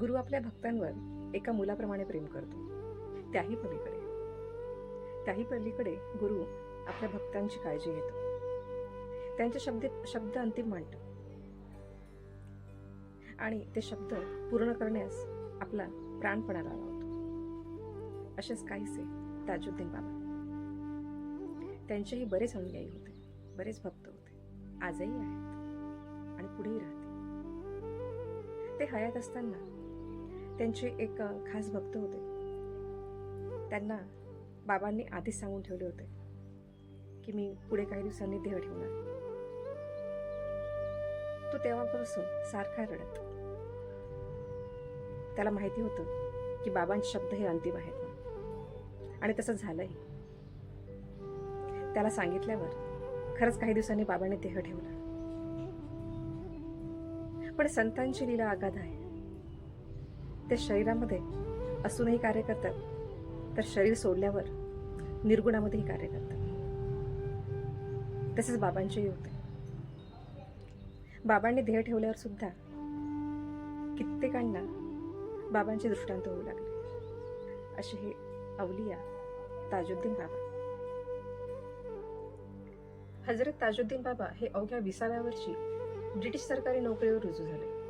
गुरु आपल्या भक्तांवर एका मुलाप्रमाणे प्रेम करतो. त्याही पलीकडे. त्याही पलीकडे गुरु आपल्या भक्तांची काळजी घेतो. त्यांचे शब्द शब्द अंतिम मांडतो. आणि ते शब्द पूर्ण करण्यास आपला प्राणपणाला लावतो. असेच काहीसे ताजुद्दीन बाबा. त्यांचेही बरेच अनुयायी होते बरेच भक्त होते. आजही आहेत आणि पुढेही राहते ते हयात असताना त्यांचे एक खास भक्त होते. त्यांना बाबांनी आधीच सांगून ठेवले होते की मी पुढे काही दिवसांनी देह ठेवणार. तो तेव्हापासून सारखा रडत. त्याला माहिती होतं की बाबांचे शब्द हे अंतिम आहेत आणि तसं झालंही त्याला सांगितल्यावर खरंच काही दिवसांनी बाबांनी देह ठेवला. पण संतांची लीला अगाध आहे. ते शरीरामध्ये असूनही कार्य करतात तर शरीर सोडल्यावर निर्गुणामध्येही कार्य करतात. तसेच बाबांचेही होते. बाबांनी ध्येय ठेवल्यावर सुद्धा कित्येकांना बाबांचे दृष्टांत होऊ लागले. असे हे अवलिया ताजुद्दीन बाबा. हजरत ताजुद्दीन बाबा हे अवघ्या विसाव्या वर्षी ब्रिटिश सरकारी नोकरीवर रुजू झाले.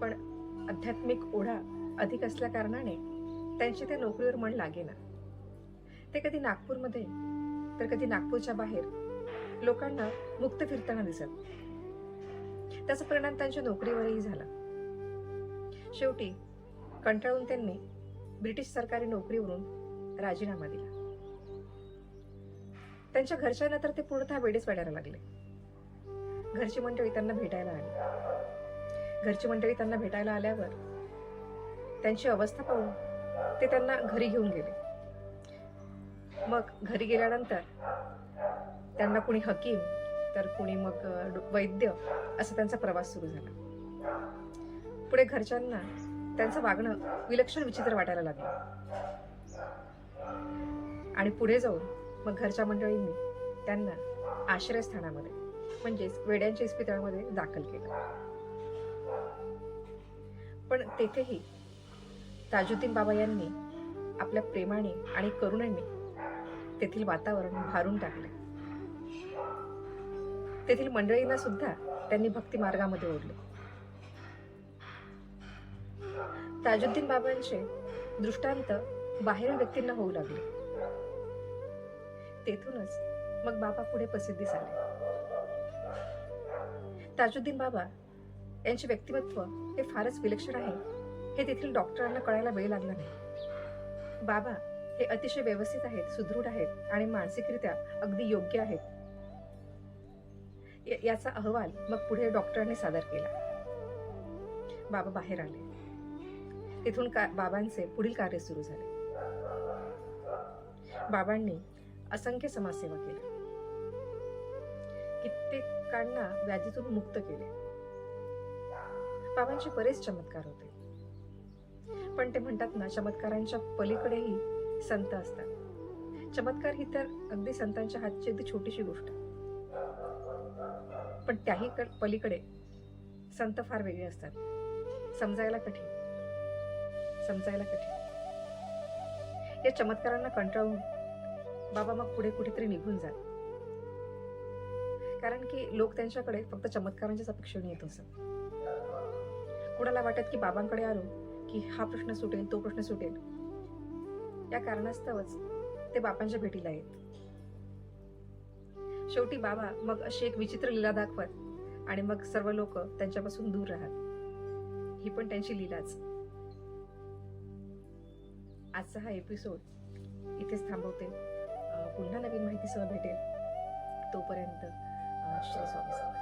पण आध्यात्मिक ओढा अधिक असल्या कारणाने त्यांचे त्या नोकरीवर मन लागेना. ते कधी नागपूरमध्ये तर कधी नागपूरच्या बाहेर लोकांना मुक्त फिरताना दिसत. त्याचा परिणाम त्यांच्या नोकरीवरही झाला. शेवटी कंटाळून त्यांनी ब्रिटिश सरकारी नोकरीवरून राजीनामा दिला. त्यांच्या घरच्यांना तर ते पूर्णतः वेडेच वाढायला लागले. घरची मंडळी त्यांना भेटायला आली. घरची मंडळी त्यांना भेटायला आल्यावर त्यांची अवस्था पाहून ते त्यांना घरी घेऊन गेले. मग घरी गेल्यानंतर त्यांना कुणी हकीम तर कुणी मग वैद्य असा त्यांचा प्रवास सुरू झाला. पुढे घरच्यांना त्यांचं वागणं विलक्षण विचित्र वाटायला लागलं. आणि पुढे जाऊन मग घरच्या मंडळींनी त्यांना आश्रयस्थानामध्ये म्हणजेच वेड्यांच्या इस्पितळामध्ये दाखल केलं. पण तेथेही ताजुद्दीन बाबा यांनी आपल्या प्रेमाने आणि करुणेने तेथील वातावरण भारून टाकले. तेथील मंडळींना सुद्धा त्यांनी भक्ती मार्गामध्ये ओढले. ताजुद्दीन बाबांचे दृष्टांत बाहेरील व्यक्तींना होऊ लागले. तेथूनच मग बाबा पुढे प्रसिद्धीस आले ताजुद्दीन बाबा यांचे व्यक्तिमत्व हे फारच विलक्षण आहे. हे तेथील डॉक्टरांना कळायला वेळ लागला नाही. बाबा हे अतिशय व्यवस्थित आहेत सुदृढ आहेत आणि मानसिकरित्या अगदी योग्य आहेत. या- याचा अहवाल मग पुढे डॉक्टरांनी सादर केला. बाबा बाहेर आले. तिथून का बाबांचे पुढील कार्य सुरू झाले. बाबांनी असंख्य समाजसेवा केली. कित्येकांना व्याधीतून मुक्त केले. बाबांचे बरेच चमत्कार होते. पण ते म्हणतात ना चमत्कारांच्या पलीकडेही संत असतात. चमत्कार ही तर अगदी संतांच्या हातची अगदी छोटीशी गोष्ट. पण त्याही क- पलीकडे संत फार वेगळे असतात. समजायला कठीण. समजायला कठीण. या चमत्कारांना कंटाळून बाबा मग पुढे कुठेतरी निघून जात. कारण की लोक त्यांच्याकडे फक्त चमत्कारांच्याच अपेक्षेने येत असत. कुणाला वाटत की बाबांकडे आलो की हा प्रश्न सुटेल तो प्रश्न सुटेल या कारणास्तवच ते बाबांच्या भेटीला येत. शेवटी बाबा मग अशी एक विचित्र लीला दाखवत आणि मग सर्व लोक त्यांच्यापासून दूर राहत. ही पण त्यांची लीलाच. आजचा हा एपिसोड इथेच थांबवते. पुन्हा नवीन माहितीसह भेटेल. तोपर्यंत श्री स्वामी